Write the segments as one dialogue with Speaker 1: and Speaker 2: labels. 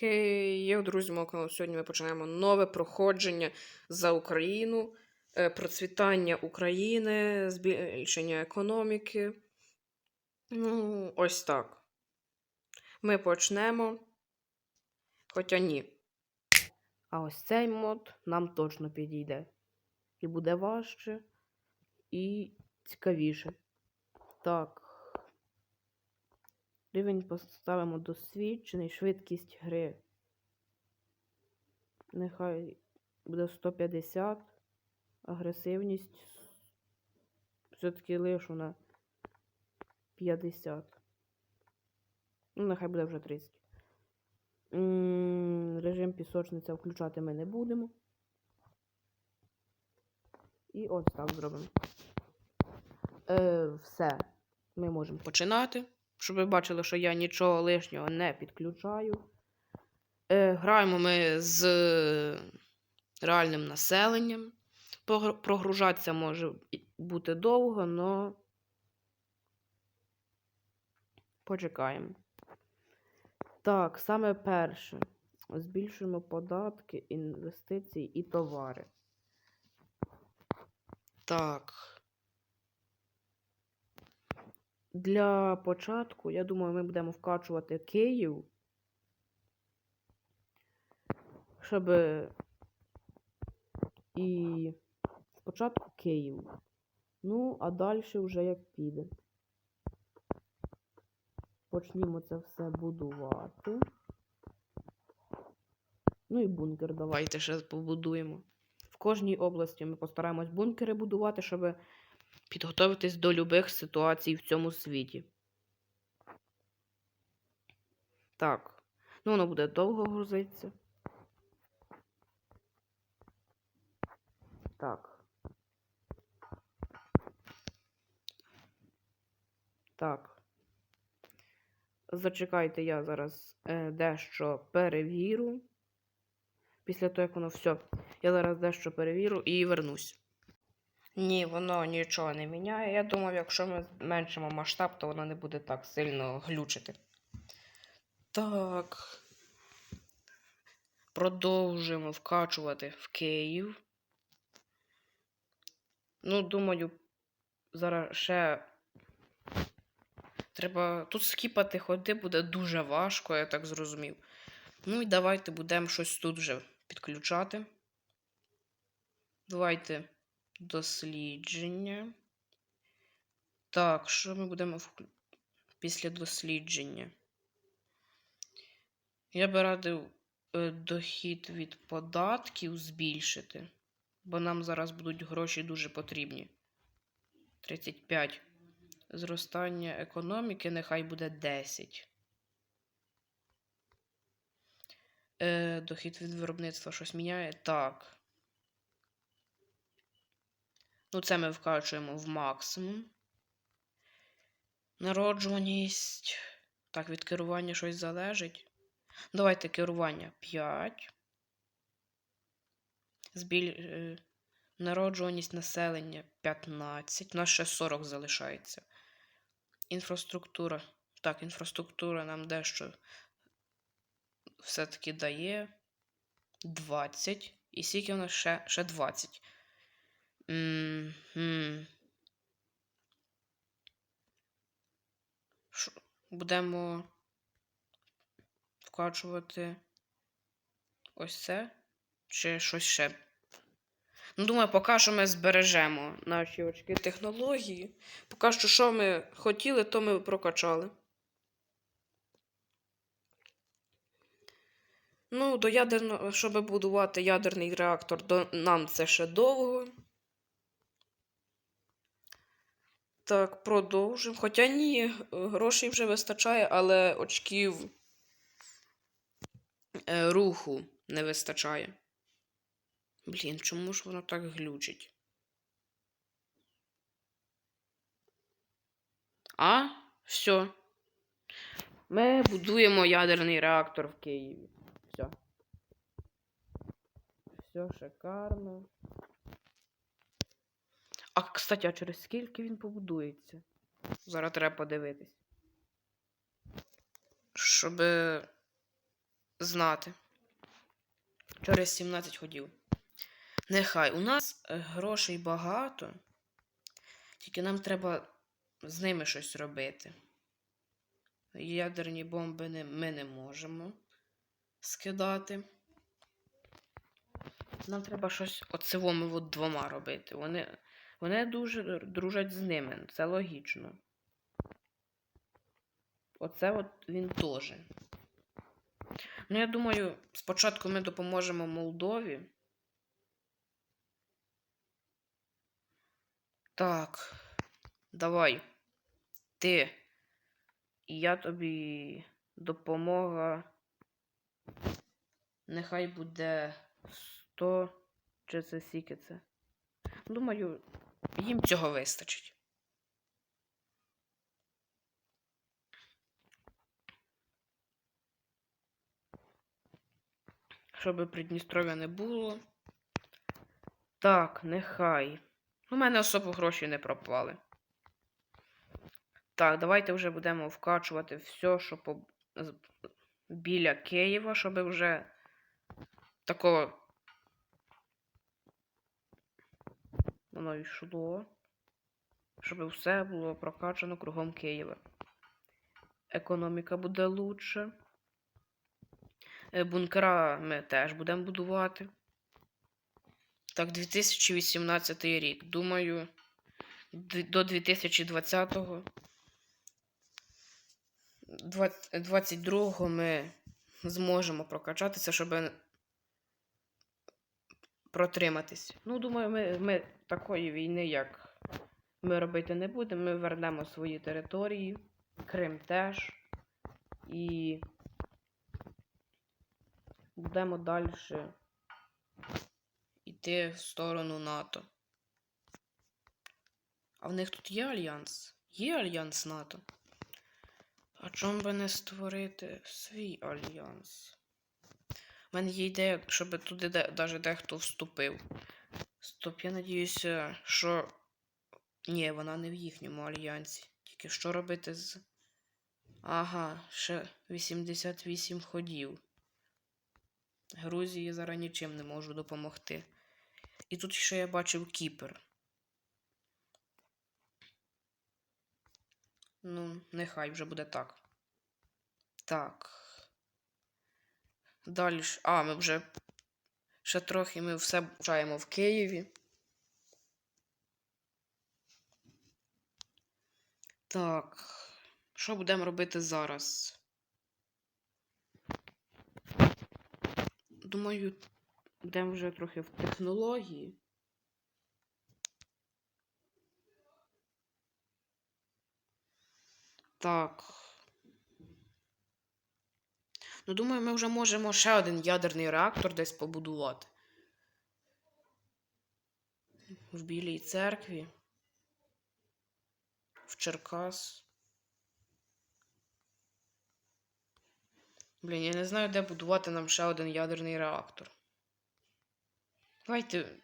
Speaker 1: Хей, є друзі мого каналу. Сьогодні ми починаємо нове проходження за Україну, е, процвітання України, збільшення економіки. Ну, ось так. Ми почнемо. Хоча ні. А ось цей мод нам точно підійде. І буде важче, і цікавіше. Так. Рівень поставимо досвідчений, швидкість гри. Нехай буде 150. Агресивність все-таки лишу на 50. Ну, нехай буде вже 30. М, Режим пісочниця включати ми не будемо. І ось так зробимо. Е, все. Ми можемо починати. Щоб ви бачили, що я нічого лишнього не підключаю. Е, граємо ми з реальним населенням. Прогружатися може бути довго, але почекаємо. Так, саме перше. Збільшуємо податки, інвестиції і товари. Так. Для початку, я думаю, ми будемо вкачувати Київ. Щоб і спочатку Київ. Ну, а далі вже як піде. Почнімо це все будувати. Ну і бункер давайте ще побудуємо. В кожній області ми постараємось бункери будувати, щоб підготуватись до любих ситуацій в цьому світі. Так. Ну, воно буде довго грузитися. Так. Так. Зачекайте, я зараз е, дещо перевірю. Після того, як воно все. Я зараз дещо перевірю і вернусь. Ні, воно нічого не міняє. Я думав, якщо ми зменшимо масштаб, то воно не буде так сильно глючити. Так. Продовжуємо вкачувати в Київ. Ну, думаю, зараз ще. Треба. Тут скіпати ходи буде дуже важко, я так зрозумів. Ну і давайте будемо щось тут вже підключати. Давайте дослідження. Так, що ми будемо вклю... після дослідження? Я би радив е, дохід від податків збільшити, бо нам зараз будуть гроші дуже потрібні. 35. Зростання економіки нехай буде 10. Е, дохід від виробництва щось міняє? Так. Ну, це ми вкачуємо в максимум. Народжуваність. Так, від керування щось залежить. Давайте керування 5. Збіль... е, Народжуваність населення 15. У нас ще 40 залишається. Інфраструктура. Так, інфраструктура нам дещо все-таки дає 20. І скільки у нас ще, ще 20. Шо- Будемо вкачувати ось це чи щось ще. Ну, думаю, поки що ми збережемо наші очки технології. Поки що, що ми хотіли, то ми прокачали. Ну, до ядерного, щоб будувати ядерний реактор, до, нам це ще довго. Так, продовжимо. Хоча ні, грошей вже вистачає, але очків е, руху не вистачає. Блін, чому ж воно так глючить? А, все. Ми будуємо ядерний реактор в Києві. Все. Все шикарно. А, кстати, а через скільки він побудується? Зараз треба подивитись. Щоб знати. Через 17 ходів. Нехай у нас е, грошей багато, тільки нам треба з ними щось робити. Ядерні бомби не, ми не можемо скидати. Нам треба щось оцевими от двома робити. Вони, вони дуже дружать з ними, це логічно. Оце от він теж. Ну, я думаю, спочатку ми допоможемо Молдові. Так, давай. Ти. І я тобі допомога. Нехай буде 100 чи це скільки це. Думаю, їм цього вистачить. Щоб Придністров'я не було. Так, нехай. У мене особо гроші не пропали. Так, давайте вже будемо вкачувати все, що по... біля Києва, щоб вже такого воно йшло. Щоб все було прокачано кругом Києва. Економіка буде лучше. Е, Бункера ми теж будемо будувати. Так, 2018 рік. Думаю, до 2020-го. 22-го ми зможемо прокачатися, щоб протриматись. Ну, думаю, ми, ми такої війни, як ми робити не будемо. Ми вернемо свої території, Крим теж. І будемо далі йти в сторону НАТО. А в них тут є альянс? Є альянс НАТО. А чому би не створити свій альянс? У мене є ідея, щоб туди даже дехто вступив. Стоп, я надіюся, що. Ні, вона не в їхньому альянсі. Тільки що робити з. Ага, ще 88 ходів. Грузії зараз нічим не можу допомогти. І тут ще я бачив Кіпр. Ну, нехай вже буде так. Так. Далі. А, ми вже. Ще трохи ми все вчаємо в Києві. Так. Що будемо робити зараз? Думаю, йдемо вже трохи в технології. Так. Ну, думаю, ми вже можемо ще один ядерний реактор десь побудувати. В Білій церкві. В Черкас. Блін, я не знаю, де будувати нам ще один ядерний реактор. Давайте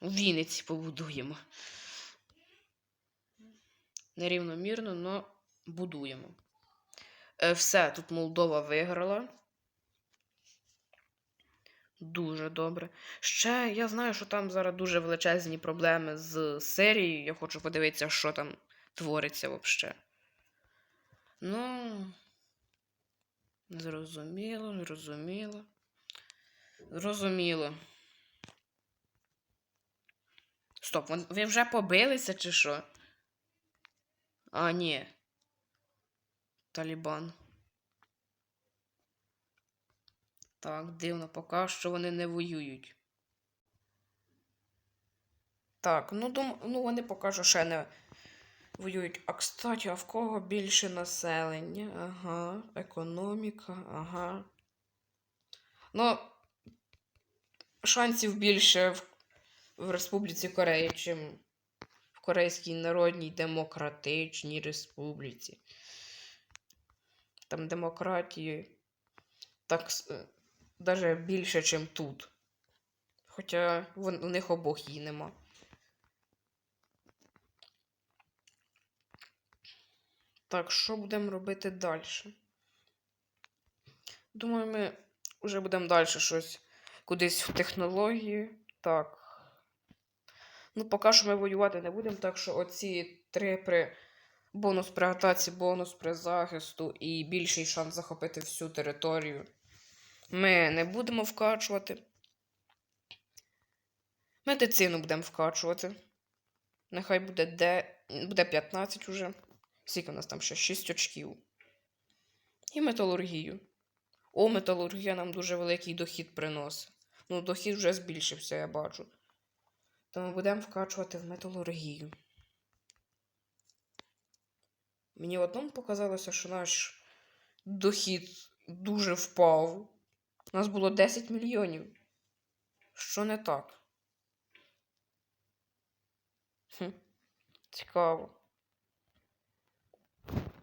Speaker 1: у Вінниці побудуємо. Нерівномірно, але будуємо. Е, все, тут Молдова виграла. Дуже добре. Ще я знаю, що там зараз дуже величезні проблеми з серією. Я хочу подивитися, що там твориться взагалі. Ну. Зрозуміло, зрозуміло. Зрозуміло. Стоп, ви вже побилися чи що? А, ні. Талібан. Так, дивно, поки що вони не воюють. Так, ну дум... ну вони поки що ще не воюють. А кстати, а в кого більше населення? Ага, економіка, ага. Ну, шансів більше в, в Республіці Корея, чим в Корейській Народній Демократичній Республіці. Там демократії так навіть більше, ніж тут. Хоча у них обох її нема. Так, що будемо робити далі? Думаю, ми вже будемо далі щось кудись в технології. Так. Ну, поки що ми воювати не будемо, так що оці три при бонус при атаці, бонус при захисту і більший шанс захопити всю територію. Ми не будемо вкачувати. Медицину будемо вкачувати. Нехай буде де... буде 15 уже. Скільки у нас там ще? 6 очків. І металургію. О, металургія нам дуже великий дохід приносить. Ну, дохід вже збільшився, я бачу. Тому будемо вкачувати в металургію. Мені в одному показалося, що наш дохід дуже впав. У нас було 10 мільйонів. Що не так? Хм, цікаво.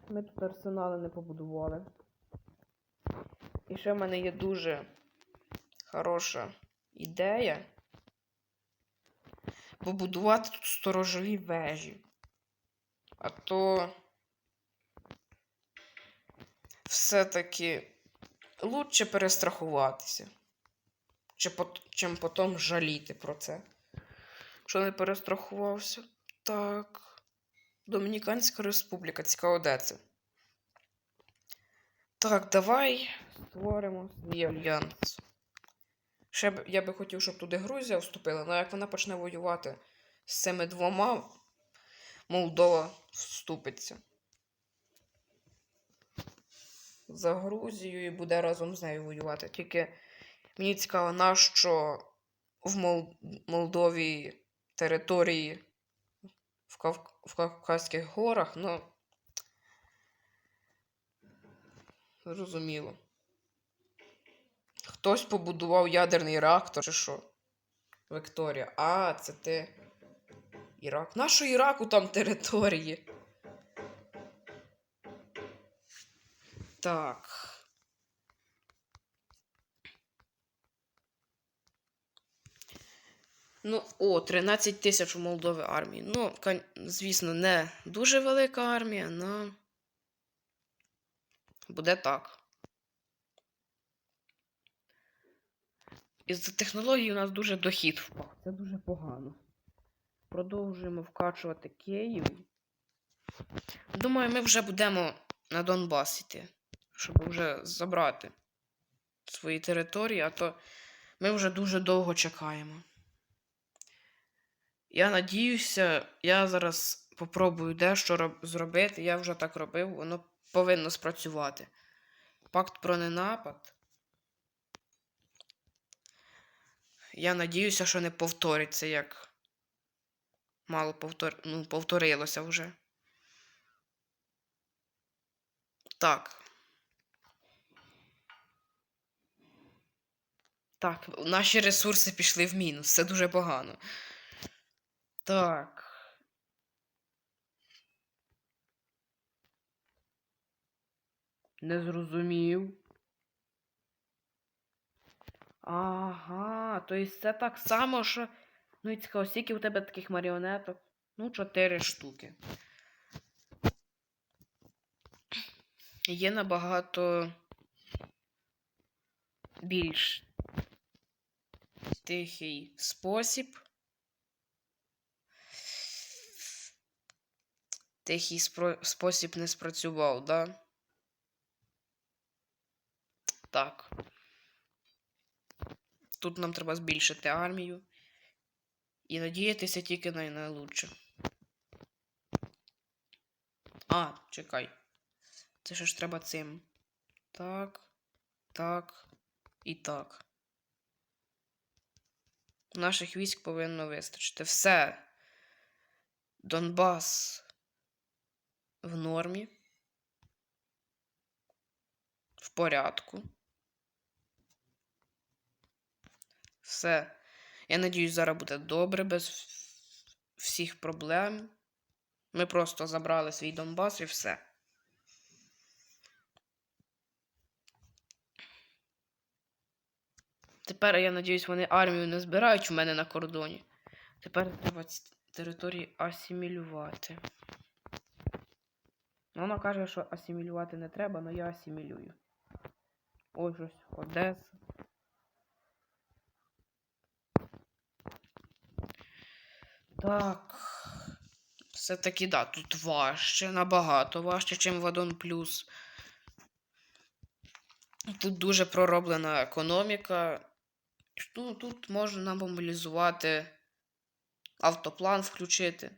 Speaker 1: Ми тут арсенали не побудували. І ще в мене є дуже хороша ідея побудувати тут сторожові вежі. А то все-таки лучше перестрахуватися, чим потім жаліти про це. Що не перестрахувався. Так. Домініканська республіка. Цікаво, де це. Так, давай створимо свій альянс. Ще б, я би хотів, щоб туди Грузія вступила, але як вона почне воювати з цими двома, Молдова вступиться. За Грузію і буде разом з нею воювати. Тільки мені цікаво, нащо в Мол... Молдові території в, Кав... в Кавказьких горах, ну. Зрозуміло. Хтось побудував ядерний реактор, чи що? Вікторія. А, це ти. Ірак. Нащо Іраку там території? Так. Ну, о, 13 тисяч у Молдови армії. Ну, звісно, не дуже велика армія, але буде так. Із-за технології у нас дуже дохід впав. Це дуже погано. Продовжуємо вкачувати Київ. Думаю, ми вже будемо на Донбас йти, щоб вже забрати свої території, а то ми вже дуже довго чекаємо. Я надіюся, я зараз попробую дещо зробити. Я вже так робив, воно повинно спрацювати. Пакт про ненапад. Я надіюся, що не повториться, як мало повтор... ну, повторилося вже. Так. Так, наші ресурси пішли в мінус. Це дуже погано. Так. Не зрозумів. Ага, то есть це так само, що. Ну і цікаво, скільки у тебе таких маріонеток? Ну, чотири штуки. Є набагато більш тихий спосіб. Тихий спро... спосіб не спрацював, да? Так. Тут нам треба збільшити армію. І надіятися тільки на найлучше. А, чекай. Це ще ж треба цим. Так, так і так. Наших військ повинно вистачити. Все. Донбас в нормі. В порядку. Все. Я надіюсь, зараз буде добре, без всіх проблем. Ми просто забрали свій Донбас і все. Тепер, я надіюсь, вони армію не збирають в мене на кордоні. Тепер треба території асимілювати. Вона каже, що асимілювати не треба, але я асимілюю. Ой, щось Одеса. Так. Все-таки, да, тут важче, набагато важче, ніж в Адон Плюс. Тут дуже пророблена економіка. Ну, тут можна мобілізувати автоплан включити,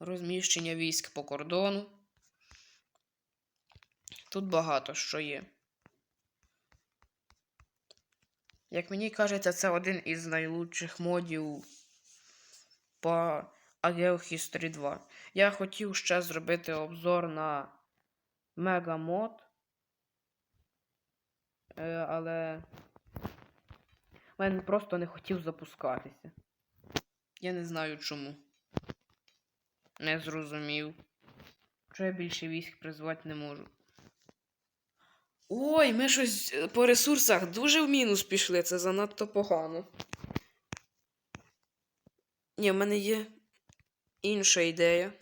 Speaker 1: розміщення військ по кордону. Тут багато що є. Як мені кажеться, це один із найлучших модів по Ageo History 2. Я хотів ще зробити обзор на Мегамод. Е, але мене просто не хотів запускатися. Я не знаю чому. Не зрозумів. Що я більше військ призвати не можу. Ой, ми щось е, по ресурсах дуже в мінус пішли, це занадто погано. Ні, в мене є інша ідея.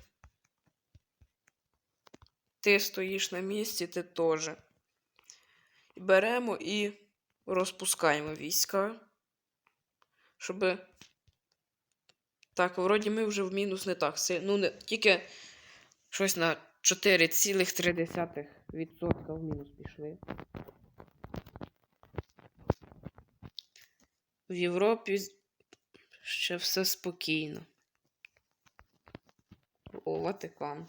Speaker 1: Ти стоїш на місці, ти теж. Беремо і розпускаємо війська. Щоб. Так, вроді ми вже в мінус не так. Ну, не, тільки щось на 4,3% в мінус пішли. В Європі ще все спокійно. О, Ватикан.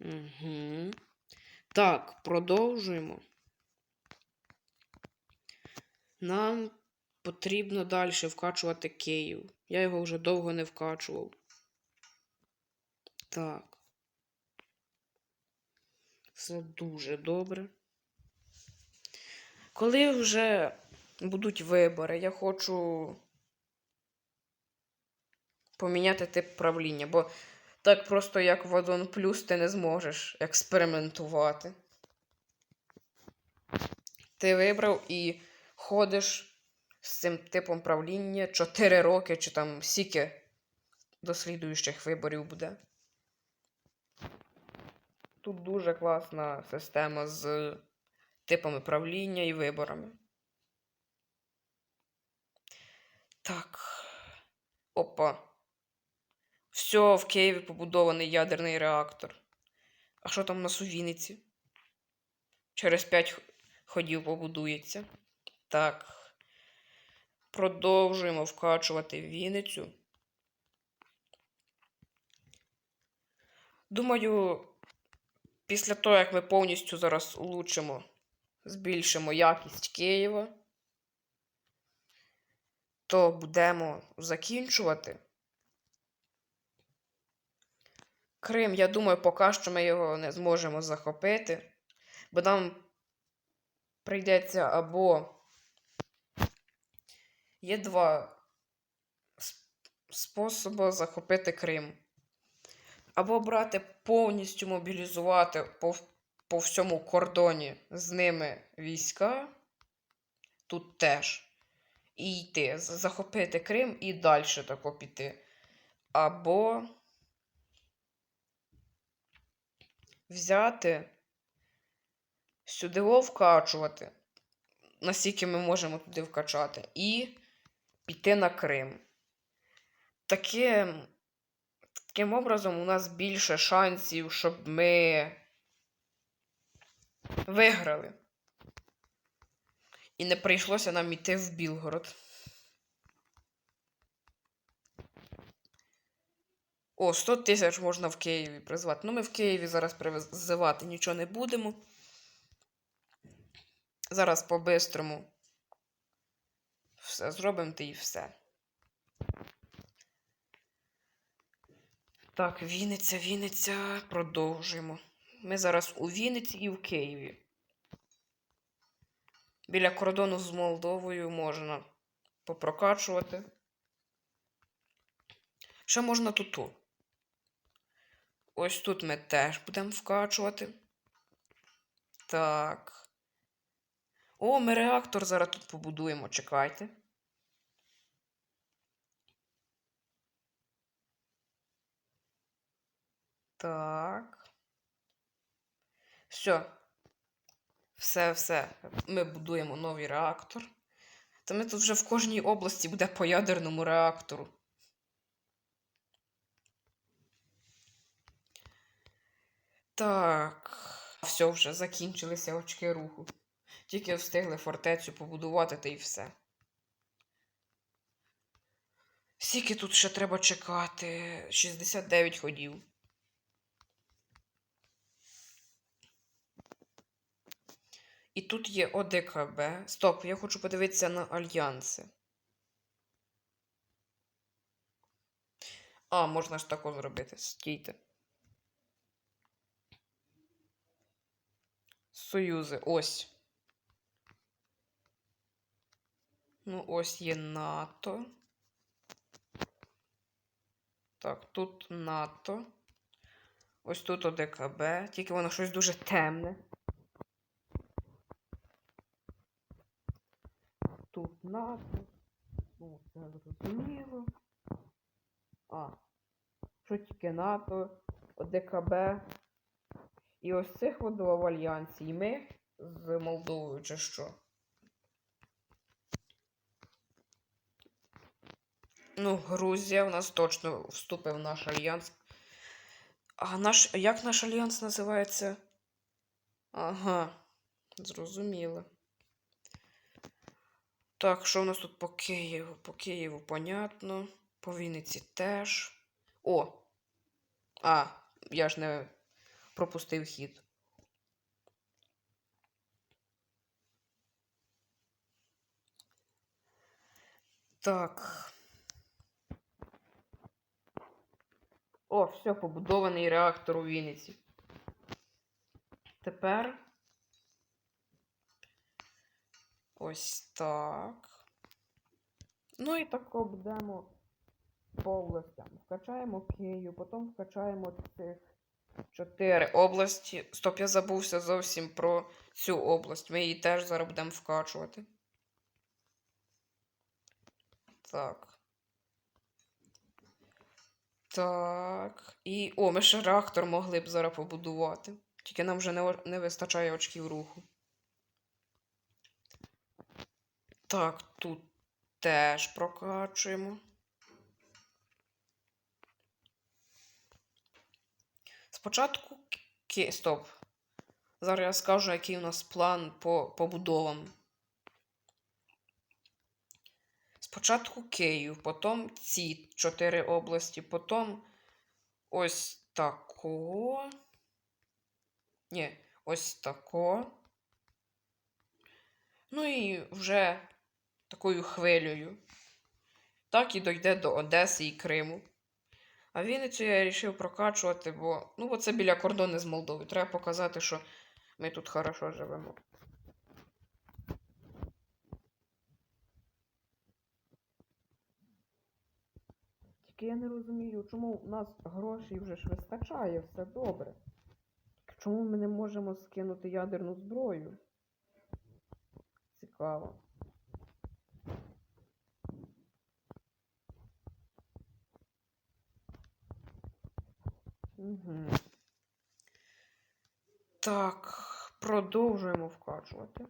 Speaker 1: Угу. Так, продовжуємо. Нам потрібно далі вкачувати Київ. Я його вже довго не вкачував. Так. Все дуже добре. Коли вже будуть вибори, я хочу поміняти тип правління, бо так просто як в Adon Plus ти не зможеш експериментувати. Ти вибрав і ходиш з цим типом правління 4 роки, чи там скільки до слідуючих виборів буде. Тут дуже класна система з типами правління і виборами. Так. Опа. Все, в Києві побудований ядерний реактор. А що там у нас у Вінниці? Через 5 ходів побудується. Так. Продовжуємо вкачувати Вінницю. Думаю, після того, як ми повністю зараз улучшимо, збільшимо якість Києва, то будемо закінчувати. Крим, я думаю, поки що ми його не зможемо захопити, бо нам прийдеться або є два способи захопити Крим. Або брати повністю мобілізувати по, по всьому кордоні з ними війська, тут теж, і йти, захопити Крим і далі тако піти. Або взяти, сюди вкачувати, наскільки ми можемо туди вкачати, і піти на Крим. Таким, таким образом, у нас більше шансів, щоб ми виграли. І не прийшлося нам іти в Білгород. О, 100 тисяч можна в Києві призвати. Ну, ми в Києві зараз призивати нічого не будемо. Зараз по-бистрому все зробимо та і все. Так, Вінниця, Вінниця, продовжуємо. Ми зараз у Вінниці і в Києві. Біля кордону з Молдовою можна попрокачувати. Що можна тут? Ось тут ми теж будемо вкачувати. Так. О, ми реактор зараз тут побудуємо, чекайте. Так. Все. Все, все. Ми будуємо новий реактор. Та ми тут вже в кожній області буде по ядерному реактору. Так. Все, вже закінчилися очки руху. Тільки встигли фортецю побудувати та й все. Скільки тут ще треба чекати? 69 ходів. І тут є ОДКБ. Стоп, я хочу подивитися на альянси. А, можна ж тако зробити. Стійте. Союзи. Ось. Ну, ось є НАТО. Так, тут НАТО. Ось тут ОДКБ. Тільки воно щось дуже темне. НАТО. Ну, це зрозуміло. А. Що тільки НАТО, ОДКБ. І ось цих два в альянсі. І ми з Молдовою, чи що? Ну, Грузія в нас точно вступить в наш альянс. А наш. Як наш альянс називається? Ага, зрозуміло. Так, що в нас тут по Києву? По Києву, понятно. По Вінниці теж. О! А, я ж не пропустив хід. Так. О, все, побудований реактор у Вінниці. Тепер. Ось так. Ну і так будемо по областям. Вкачаємо Київ, потім вкачаємо цих чотири області. Стоп, я забувся зовсім про цю область. Ми її теж зараз будемо вкачувати. Так. Так. І. О, ми ще реактор могли б зараз побудувати. Тільки нам вже не, не вистачає очків руху. Так, тут теж прокачуємо. Спочатку. Стоп. Зараз я скажу, який у нас план по побудовам. Спочатку Київ, потім ці чотири області, потім ось тако. Ні, ось тако. Ну і вже такою хвилею. Так і дойде до Одеси і Криму. А Вінницю я вирішив прокачувати, бо ну, бо це біля кордону з Молдовою. Треба показати, що ми тут хорошо живемо. Тільки я не розумію, чому у нас грошей вже ж вистачає, все добре. Чому ми не можемо скинути ядерну зброю? Цікаво. Так, продовжуємо вкачувати.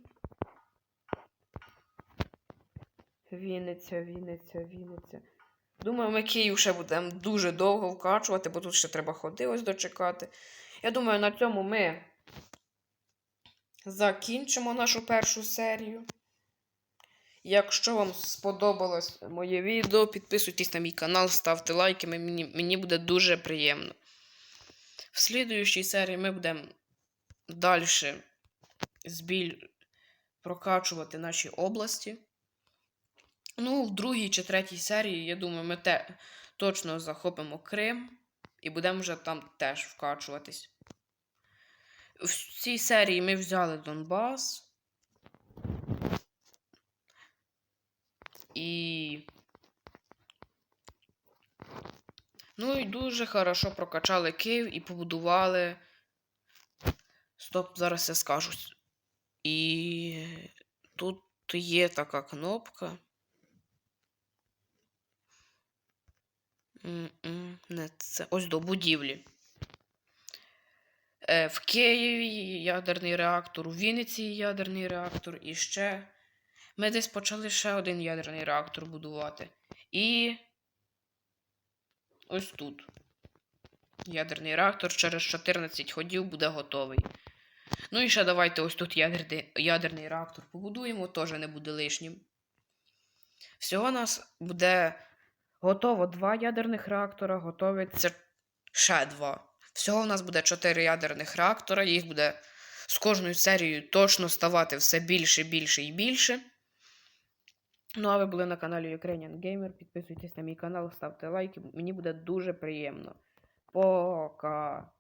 Speaker 1: Вінниця, Вінниця, Вінниця. Думаю, ми Київ ще будемо дуже довго вкачувати, бо тут ще треба ходи ось дочекати. Я думаю, на цьому ми закінчимо нашу першу серію. Якщо вам сподобалось моє відео, підписуйтесь на мій канал, ставте лайки, мені, мені буде дуже приємно. В слідуючій серії ми будемо далі збіль прокачувати наші області. Ну, в другій чи третій серії, я думаю, ми те, точно захопимо Крим і будемо вже там теж вкачуватись. В цій серії ми взяли Донбас. І. Ну і дуже хорошо прокачали Київ і побудували. Стоп, зараз я скажу. І тут є така кнопка. Не це. Ось до будівлі. Е, в Києві ядерний реактор, у Вінниці ядерний реактор, і ще. Ми десь почали ще один ядерний реактор будувати. І. Ось тут. Ядерний реактор через 14 ходів буде готовий. Ну і ще давайте ось тут ядерний, ядерний реактор побудуємо, теж не буде лишнім. Всього у нас буде готово два ядерних реактора, готовиться ще два. Всього у нас буде 4 ядерних реактора, їх буде з кожною серією точно ставати все більше, більше і більше. Ну, а ви були на каналі Ukrainian Gamer. Підписуйтесь на мій канал, ставте лайки. Мені буде дуже приємно. Пока.